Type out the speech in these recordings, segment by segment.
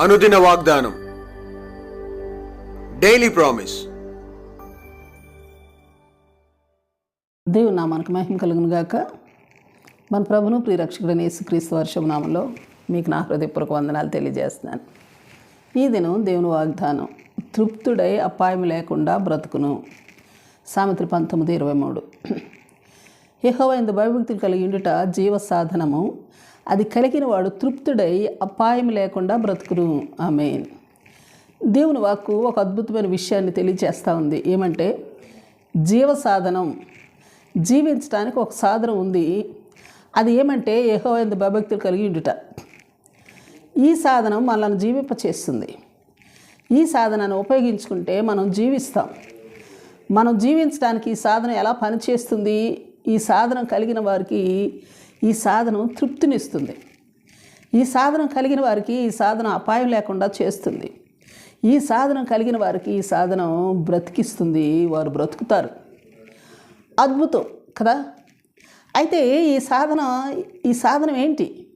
అనుదిన వాగ్దానం. Daily promise దేవుని నామానికి మహిమ కలుగును గాక. మన ప్రభును ప్రియరక్షకుడైన యేసుక్రీస్తు వర్షం నామంలో మీకు నా హృదయపూర్వక వందనాలు తెలియజేస్తున్నాను. ఈ దినం దేవుని వాగ్దానం తృప్తుడై అపాయం లేకుండా బ్రతుకును. సామెత్రి పంతొమ్మిది ఇరవై మూడు. యెహోవా భయభక్తులు కలిగి ఉండుట జీవ సాధనము అది కలిగిన వాడు తృప్తుడై అపాయం లేకుండా బ్రతుకును. ఆమె దేవుని వాక్కు ఒక అద్భుతమైన విషయాన్ని తెలియజేస్తూ ఉంది. ఏమంటే జీవ సాధనం జీవించడానికి ఒక సాధనం ఉంది. అది ఏమంటే ఏహో ఎందు భయభక్తులు కలిగి ఉండుట. ఈ సాధనం మనల్ని జీవింపచేస్తుంది. ఈ సాధనాన్ని ఉపయోగించుకుంటే మనం జీవిస్తాం. మనం జీవించడానికి ఈ సాధనం ఎలా పనిచేస్తుంది? ఈ సాధనం కలిగిన వారికి ఈ సాధనం తృప్తినిస్తుంది. ఈ సాధనం కలిగిన వారికి ఈ సాధనం అపాయం లేకుండా చేస్తుంది. ఈ సాధనం కలిగిన వారికి ఈ సాధనం బ్రతికిస్తుంది. వారు బ్రతుకుతారు. అద్భుతం కదా? అయితే ఈ సాధన ఈ సాధనం ఏంటి?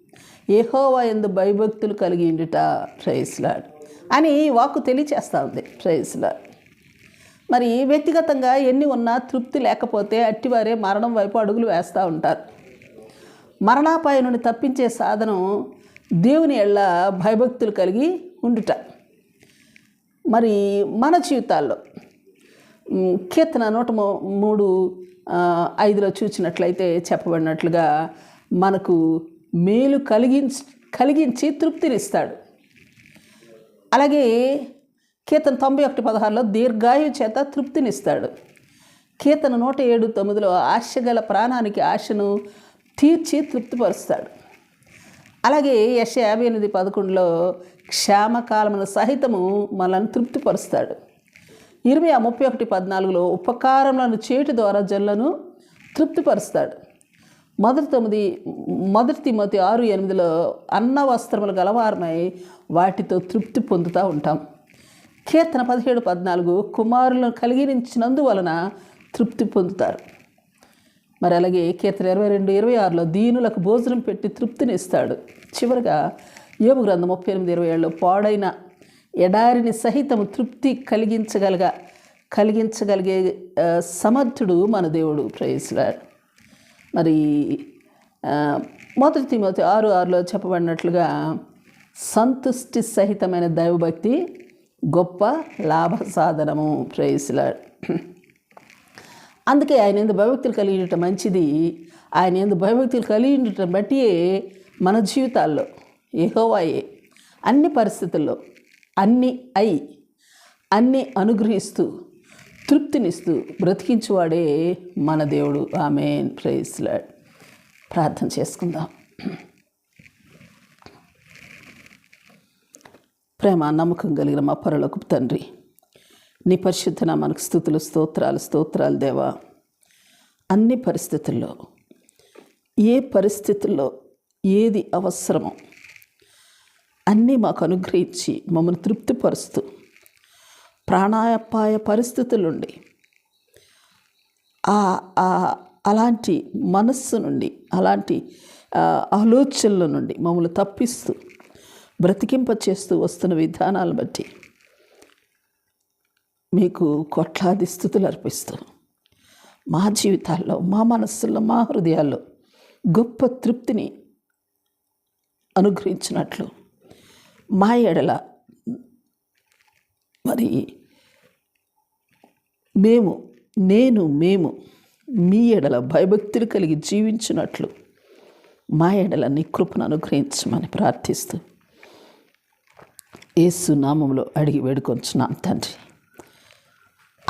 ఏహోవా ఎందు భయభక్తులు కలిగి ఉండుట ప్రైస్లాడ్ అని వాకు వాక్కు తెలియచేస్తూ ఉంది. ప్రైస్లాడ్ మరి వ్యక్తిగతంగా ఎన్ని ఉన్నా తృప్తి లేకపోతే అట్టివారే మరణం వైపు అడుగులు వేస్తూ ఉంటారు. మరణాపాయ నుండి తప్పించే సాధనం దేవుని ఎళ్ళ భయభక్తులు కలిగి ఉండుట. మరి మన జీవితాల్లో కీర్తన నూట మూ- మూడు ఐదులో చూసినట్లయితే చెప్పబడినట్లుగా మనకు మేలు కలిగించి కలిగించి తృప్తినిస్తాడు. అలాగే కీర్తన తొంభై ఒకటి పదహారులో దీర్ఘాయు చేత తృప్తినిస్తాడు. కీర్తన నూట ఏడు తొమ్మిదిలో ఆశ గల ప్రాణానికి ఆశను తీర్చి తృప్తిపరుస్తాడు. అలాగే యశ యాభై ఎనిమిది పదకొండులో క్షామకాలమున సహితము మనల్ని తృప్తిపరుస్తాడు. ఇరవై ముప్పై ఒకటి పద్నాలుగులో ఉపకారములను చేటు ద్వారా జన్లను తృప్తిపరుస్తాడు. మొదటి తొమ్మిది మొదటి తిమ్మతి ఆరు ఎనిమిదిలో అన్న వస్త్రములు గలవారమై వాటితో తృప్తి పొందుతూ ఉంటాం. కీర్తన పదిహేడు పద్నాలుగు కుమారులను కలిగించినందువలన తృప్తి పొందుతారు. మరి అలాగే కీర్తన ఇరవై రెండు ఇరవై ఆరులో దీనులకు భోజనం పెట్టి తృప్తిని ఇస్తాడు. చివరిగా యోగు గ్రంథం ముప్పై ఎనిమిది ఇరవై ఏడులో పాడైన ఎడారిని సహితము తృప్తి కలిగించగలగా కలిగించగలిగే సమర్థుడు మన దేవుడు. ప్రేయస్లాడు మరి మొదటి మొదటి తిమోతి ఆరు ఆరులో చెప్పబడినట్లుగా సంతుష్టి సహితమైన దైవభక్తి గొప్ప లాభ సాధనము ప్రయస్లాడ్ అందుకే ఆయన ఎందు భయభక్తులు కలిగి ఉండటం మంచిది. ఆయన ఎందు భయభక్తులు కలిగి ఉండటం బట్టి మన జీవితాల్లో ఏహోవాయే అన్ని పరిస్థితుల్లో అన్ని అయి అన్ని అనుగ్రహిస్తూ తృప్తినిస్తూ బ్రతికించువాడే మన దేవుడు. ఆమె ప్రేస్లాడ్ ప్రార్థన చేసుకుందాం. ప్రేమ నమ్మకం కలిగిన మా పరలోకి తండ్రి నీ పరిశుద్ధ మనకు స్థుతులు స్తోత్రాలు స్తోత్రాలు దేవా. అన్ని పరిస్థితుల్లో ఏ పరిస్థితుల్లో ఏది అవసరమో అన్నీ మాకు అనుగ్రహించి మమ్మల్ని తృప్తిపరుస్తూ ప్రాణాపాయ పరిస్థితులుండి ఆ ఆ అలాంటి మనస్సు నుండి అలాంటి ఆలోచనల నుండి మమ్మల్ని తప్పిస్తూ బ్రతికింప చేస్తూ వస్తున్న విధానాలు బట్టి మీకు కోట్లాది స్థుతులు అర్పిస్తాను మా జీవితాల్లో మా మనస్సుల్లో మా హృదయాల్లో గొప్ప తృప్తిని అనుగ్రహించినట్లు మా ఎడల మరి మేము నేను మేము మీ ఎడల భయభక్తులు కలిగి జీవించినట్లు మా ఎడల నీ కృపను అనుగ్రహించమని ప్రార్థిస్తూ ఏసు నామంలో అడిగి వేడుకొంచున్నాం తండ్రి.